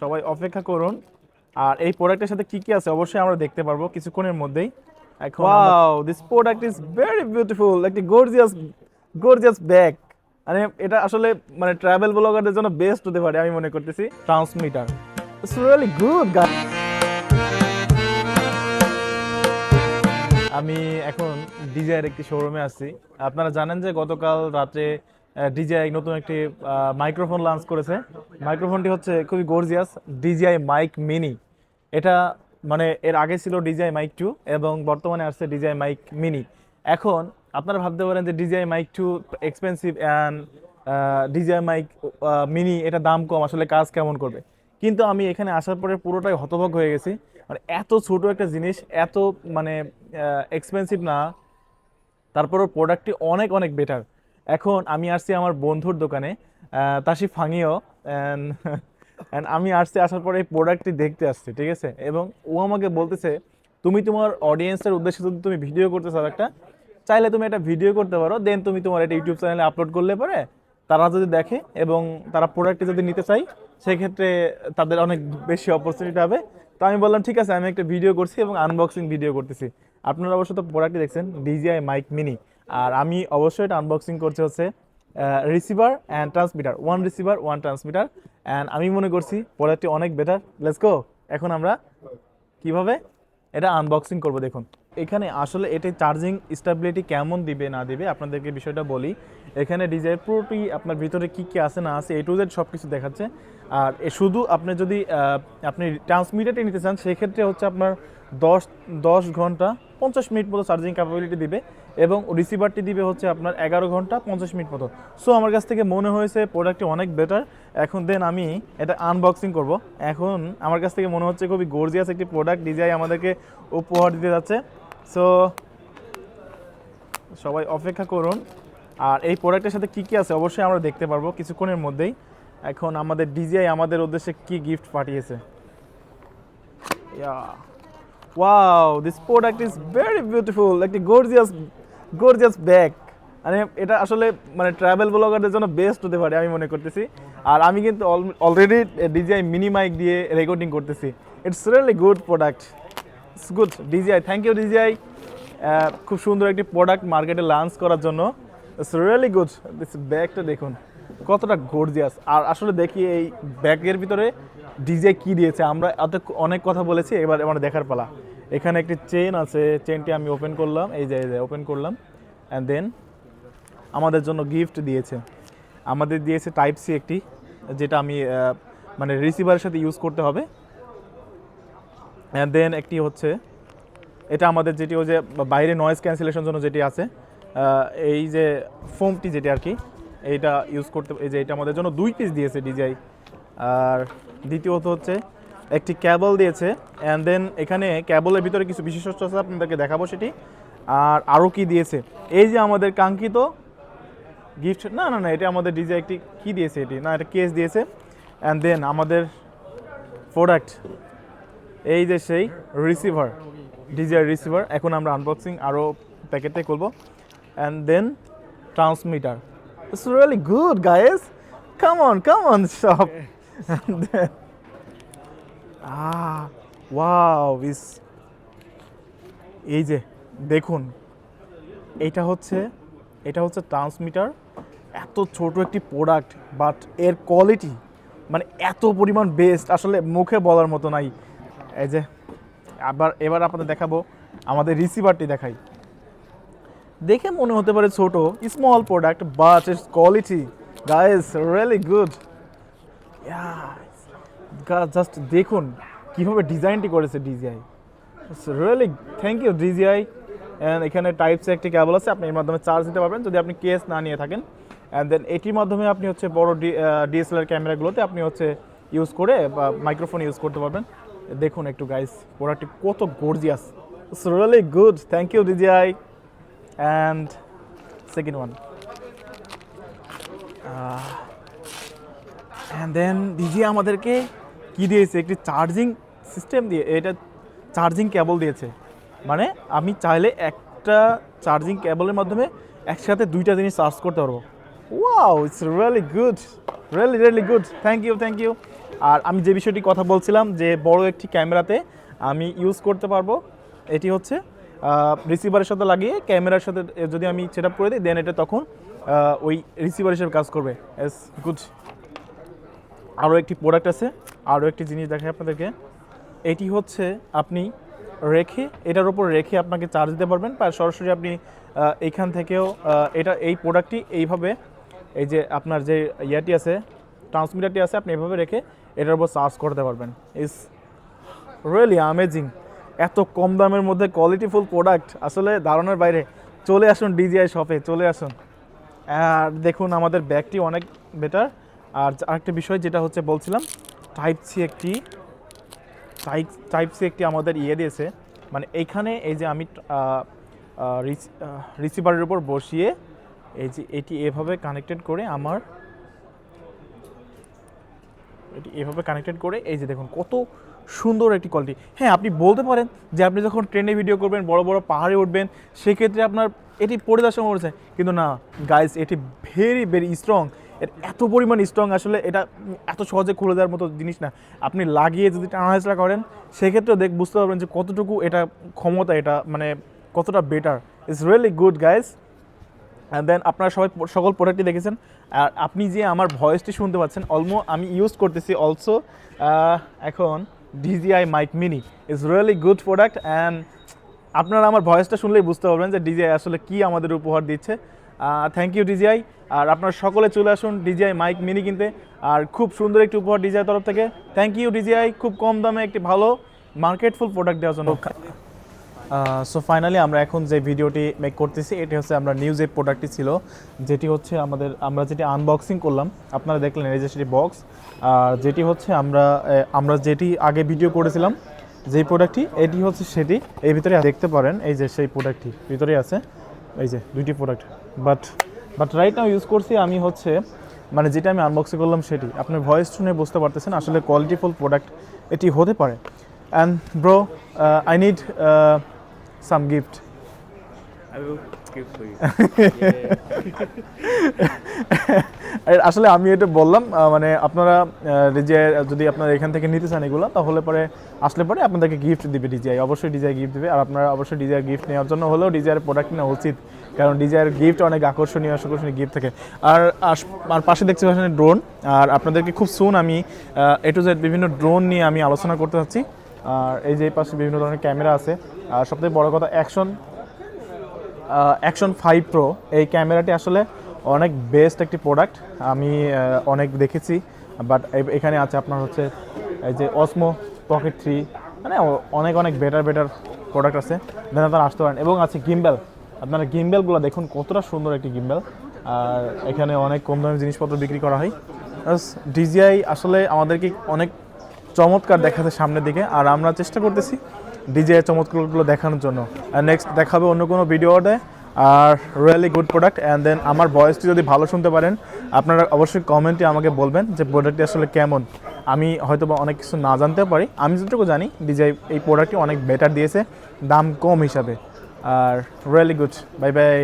সবাই অপেক্ষা করুন। আর এই প্রোডাক্টের সাথে কি কি আছে অবশ্যই আমরা দেখতে পারব কিছুক্ষণের মধ্যেই। এখন wow this product is very beautiful একটি গর্জিয়াস গর্জিয়াস ব্যাগ মানে এটা আসলে মানে ট্রাভেল ব্লগারদের জন্য বেস্ট হতে পারে আমি মনে করতেছি। ট্রান্সমিটার ইটস রিয়েলি গুড আমি এখন ডিজাইয়ের একটি শোরুমে আছি। আপনারা জানেন যে গতকাল রাতে ডিজিআই নতুন একটি মাইক্রোফোন লঞ্চ করেছে। মাইক্রোফোনটি হচ্ছে খুবই গর্জিয়াস ডিজিআই মাইক মিনি এটা মানে এর আগে ছিল ডিজিআই মাইক টু এবং বর্তমানে আসছে ডিজিআই মাইক মিনি এখন আপনারা ভাবতে পারেন যে DJI mic too expensive and DJI mic mini এটা দাম কম, আসলে কাজ কেমন করবে? কিন্তু আমি এখানে আসার পরে পুরোটাই হতভগ হয়ে গেছি। মানে এত ছোট একটা জিনিস, এত মানে এক্সপেন্সিভ না। তারপরও প্রোডাক্টটি অনেক অনেক বেটার এখন আমি আসছি আমার বন্ধুর দোকানে তাসি ফাঙিও অ্যান্ড আমি আসছি আসার পরে এই প্রোডাক্টটি দেখতে আসছি, ঠিক আছে? এবং ও আমাকে বলতেছে, তুমি তোমার অডিয়েন্সের উদ্দেশ্যে যদি তুমি ভিডিও করতে চাও একটা চাইলে তুমি একটা ভিডিও করতে পারো দেন তুমি তোমার এটা ইউটিউব চ্যানেলে আপলোড করলে পরে তারা যদি দেখে এবং তারা প্রোডাক্টটি যদি নিতে চাই সেক্ষেত্রে তাদের অনেক বেশি অপরচুনিটি হবে। তো আমি বললাম, ঠিক আছে, আমি একটা ভিডিও করছি এবং আনবক্সিং ভিডিও করতেছি। আপনারা অবশ্য তো প্রোডাক্টটি দেখছেন ডিজিআই মাইক মিনি আর আমি অবশ্যই এটা আনবক্সিং করতে হচ্ছে receiver and transmitter one receiver one transmitter and আমি মনে করছি প্রোডাক্টটি অনেক বেটার লেটস গো এখন আমরা কীভাবে এটা আনবক্সিং করব দেখুন। এখানে আসলে এটি চার্জিং স্টেবিলিটি কেমন দিবে, না দিবে, আপনাদেরকে বিষয়টা বলি। এখানে ডিজাইন পুরোটি আপনার ভিতরে কি কি আছে, না আছে এ টু জেড সব কিছু দেখাচ্ছে। আর এ শুধু আপনি যদি আপনি ট্রান্সমিটারটি নিতে চান, সেক্ষেত্রে হচ্ছে আপনার দশ দশ ঘণ্টা পঞ্চাশ মিনিট মতো চার্জিং ক্যাপাবিলিটি দিবে এবং রিসিভারটি দিবে হচ্ছে আপনার এগারো ঘণ্টা পঞ্চাশ মিনিট মতো। সো আমার কাছ থেকে মনে হয়েছে প্রোডাক্টটি অনেক বেটার এখন দেন আমি এটা আনবক্সিং করব। এখন আমার কাছ থেকে মনে হচ্ছে খুবই গর্জিয়াস একটি প্রোডাক্ট ডিজাই আমাদেরকে উপহার দিতে যাচ্ছে। সো সবাই অপেক্ষা করুন। আর এই প্রোডাক্টের সাথে কি কি আছে অবশ্যই আমরা দেখতে পারব কিছুক্ষণের মধ্যেই। এখন আমাদের ডিজিআই আমাদের উদ্দেশ্যে কি গিফট পাঠিয়েছে? Wow this product is very beautiful একটি গর্জিয়াস গর্জিয়াস ব্যাগ মানে এটা আসলে মানে ট্রাভেল ব্লগারদের জন্য বেস্ট হতে পারে, আমি মনে করতেছি। আর আমি কিন্তু অলরেডি ডিজিআই মিনি মাইক দিয়ে রেকর্ডিং করতেছি। It's really good product it's good DJI thank you DJI খুব সুন্দর একটি প্রোডাক্ট মার্কেটে লঞ্চ করার জন্য। ইটস রিয়েলি গুড দিস ব্যাগটা দেখুন। কতটা গর্জিয়াস আর আসলে দেখি এই ব্যাগের ভিতরে ডিজে কি দিয়েছে, আমরা এত অনেক কথা বলেছি, এবার আমার দেখার পালা। এখানে একটি চেন আছে চেনটি আমি ওপেন করলাম, এই যে এই যে ওপেন করলাম অ্যান্ড দেন আমাদের জন্য গিফট দিয়েছে। আমাদের দিয়েছে টাইপ সি একটি, যেটা আমি মানে রিসিভারের সাথে ইউজ করতে হবে। অ্যান্ড দেন একটি হচ্ছে, এটা আমাদের যেটি ওই যে বাইরে নয়েজ ক্যান্সেলেশন জন্য যেটি আছে এই যে ফোমটি যেটি আর কি এইটা ইউজ করতে এই যে এটা আমাদের জন্য দুই পিস দিয়েছে ডিজাই আর দ্বিতীয়ত হচ্ছে একটি ক্যাবল দিয়েছে। অ্যান্ড দেন এখানে ক্যাবলের ভিতরে কিছু বিশেষত্ব আছে, আপনাদেরকে দেখাবো সেটি। আর আরও কি দিয়েছে? এই যে আমাদের কাঙ্ক্ষিত গিফট না না না, এটা আমাদের ডিজে একটি কি দিয়েছে এটি? না, এটা কেস দিয়েছে। অ্যান্ড দেন আমাদের প্রোডাক্ট এই যে সেই রিসিভার ডিজিআর রিসিভার এখন আমরা আনবক্সিং আরও প্যাকেটে করব and then transmitter it's really good guys come on come on shop ah wow ইস এই যে দেখুন এটা হচ্ছে এটা হচ্ছে ট্রান্সমিটার এত ছোট একটি প্রোডাক্ট বাট এর কোয়ালিটি মানে এত পরিমাণ বেস্ট আসলে মুখে বলার মতো নাই। এই যে আবার এবার আপনাদের দেখাবো আমাদের রিসিভারটি দেখাই। দেখে মনে হতে পারে ছোট small product but it's quality guys really good just দেখুন কীভাবে ডিজাইনটি করেছে DJI really thank you DJI and এখানে টাইপসে একটি ক্যাবল আছে, আপনি এর মাধ্যমে চার্জ দিতে পারবেন। যদি আপনি কেস না নিয়ে থাকেন অ্যান্ড দেন এটির মাধ্যমে আপনি হচ্ছে বড় ডিএসএলআর ক্যামেরাগুলোতে আপনি হচ্ছে ইউজ করে বা মাইক্রোফোন ইউজ করতে পারবেন। দেখুন একটু গাইস প্রোডাক্টটি কত gorgeous it's really good thank you DJI and second one and then DJI আমাদেরকে কি দিয়েছে? একটি চার্জিং সিস্টেম দিয়ে, এটা চার্জিং কেবল দিয়েছে। মানে আমি চাইলে একটা চার্জিং কেবলের মাধ্যমে একসাথে দুইটা জিনিস চার্জ করতে পারব। Wow it's really good really really good thank you thank you আর আমি যে বিষয়টি কথা বলছিলাম যে বড় একটি ক্যামেরাতে আমি ইউজ করতে পারব, এটি হচ্ছে রিসিভারের সাথে লাগিয়ে ক্যামেরার সাথে যদি আমি সেট করে দিই দেন এটা তখন ওই রিসিভার হিসেবে কাজ করবে। এস গুড আরও একটি প্রোডাক্ট আছে, আরও একটি জিনিস দেখাই আপনাদেরকে। এটি হচ্ছে আপনি রেখে, এটার উপর রেখে আপনাকে চার্জ দিতে পারবেন, বা সরাসরি আপনি এইখান থেকেও এটা, এই প্রোডাক্টটি এইভাবে, এই যে আপনার যে ইয়াটি আছে ট্রান্সমিটারটি আছে, আপনি এভাবে রেখে এটার উপর চার্জ করতে পারবেন। ইস রিয়েলি অ্যামেজিং এত কম দামের মধ্যে কোয়ালিটিফুল প্রোডাক্ট আসলে ধারণার বাইরে। চলে আসুন ডিজিআই শপে চলে আসুন। আর দেখুন, আমাদের ব্যাগটি অনেক বেটার আর আরেকটা বিষয় যেটা হচ্ছে, বলছিলাম টাইপ সি একটি টাইপ টাইপ সি একটি আমাদের ইয়ে দিয়েছে। মানে এইখানে এই যে আমি রিসিভারের উপর বসিয়ে, এই যে এটি এভাবে কানেক্টেড করে আমার এটি এভাবে কানেক্টেড করে, এই যে দেখুন কত সুন্দর একটি কোয়ালিটি হ্যাঁ আপনি বলতে পারেন যে আপনি যখন ট্রেনে ভিডিও করবেন, বড় বড় পাহাড়ে উঠবেন, সেক্ষেত্রে আপনার এটি পরিদর্শন পড়েছে কিন্তু না গাইস এটি ভেরি ভেরি স্ট্রং এর এত পরিমাণ স্ট্রং আসলে এটা এত সহজে খুলে দেওয়ার মতো জিনিস না। আপনি লাগিয়ে যদি টানাহেচড়া করেন, সেক্ষেত্রেও দেখ, বুঝতে পারবেন যে কতটুকু এটা ক্ষমতা, এটা মানে কতটা better it's really good guys then আপনারা সবাই সকল প্রোডাক্টই দেখেছেন। আর আপনি যে আমার ভয়েসটি শুনতে পাচ্ছেন অলমো আমি ইউজ করতেছি অলসো এখন DJI mic mini is really good product and আপনারা আমার ভয়েসটা শুনলেই বুঝতে পারবেন যে ডিজিআই আসলে কি আমাদের উপহার দিচ্ছে। থ্যাংক ইউ ডিজিআই আর আপনারা সকলে চলে আসুন ডিজিআই মাইক মিনি কিনতে। আর খুব সুন্দর একটি উপহার ডিজিআই তরফ থেকে। থ্যাংক ইউ ডিজিআই খুব কম দামে একটি ভালো মার্কেটফুল প্রোডাক্ট দেওয়ার জন্য। সো ফাইনালি আমরা এখন যে ভিডিওটি মেক করতেছি, এটি হচ্ছে আমরা নিউ যে প্রোডাক্টটি ছিল, যেটি হচ্ছে আমাদের, আমরা যেটি আনবক্সিং করলাম, আপনারা দেখলেন এই যে সেটি বক্স আর যেটি হচ্ছে আমরা আমরা যেটি আগে ভিডিও করেছিলাম, যেই প্রোডাক্টটি এটি হচ্ছে সেটি, এই ভিতরে দেখতে পারেন, এই যে সেই প্রোডাক্টটি ভিতরে আছে, এই যে দুইটি product but but right now use করছি আমি হচ্ছে মানে যেটা আমি আনবক্সিং করলাম সেটি আপনার ভয়েস শুনে বুঝতে পারতেছেন আসলে কোয়ালিটিফুল প্রোডাক্ট এটি হতে পারে and bro I need some gift I will give for you. আসলে আমি এটা বললাম মানে আপনারা যে যদি আপনারা এখান থেকে নিতে চান এগুলো তাহলে পরে আসলে পরে আপনাদেরকে গিফট দিবে ডিজিআই অবশ্যই ডিজিআই গিফট দিবে। আর আপনারা অবশ্যই ডিজিআই গিফট নেওয়ার জন্য হলেও ডিজিআই প্রোডাক্ট নেওয়া উচিত কারণ ডিজিআইয়ের গিফট অনেক আকর্ষণীয় আকর্ষণীয় গিফট থাকে। আর আর পাশে দেখছি পাচ্ছেন ড্রোন আর আপনাদেরকে খুব সুন আমি এ টু জেড বিভিন্ন ড্রোন নিয়ে আমি আলোচনা করতে চাচ্ছি আর এই যে পাশে বিভিন্ন ধরনের ক্যামেরা আছে আর সবথেকে বড় কথা অ্যাকশন অ্যাকশন ফাইভ প্রো এই ক্যামেরাটি আসলে অনেক বেস্ট একটি প্রোডাক্ট আমি অনেক দেখেছি বাট এখানে আছে আপনার হচ্ছে এই যে অসমো পকেট থ্রি মানে অনেক অনেক বেটার বেটার প্রোডাক্ট আছে। দেন আপনারা আসতে পারেন। এবং আছে গিম্বেল আপনারা গিম্বেলগুলো দেখুন, কতটা সুন্দর একটি গিম্বেল আর এখানে অনেক কম দামি জিনিসপত্র বিক্রি করা হয়। ডিজিআই আসলে আমাদেরকে অনেক চমৎকার দেখাতে সামনের দিকে। আর আমরা চেষ্টা করতেছি ডিজে চমৎকারগুলো দেখানোর জন্য। নেক্সট দেখাবে অন্য কোনো ভিডিও ভিডিওতে আর really good product and then আমার ভয়েসটি যদি ভালো শুনতে পারেন, আপনারা অবশ্যই কমেন্টে আমাকে বলবেন যে প্রোডাক্টটি আসলে কেমন। আমি হয়তো বা অনেক কিছু না জানতে পারি, আমি যেটুকু জানি ডিজে এই প্রোডাক্টটি অনেক বেটার দিয়েছে, দাম কম হিসাবে। আর রিয়েলি গুড বাই বাই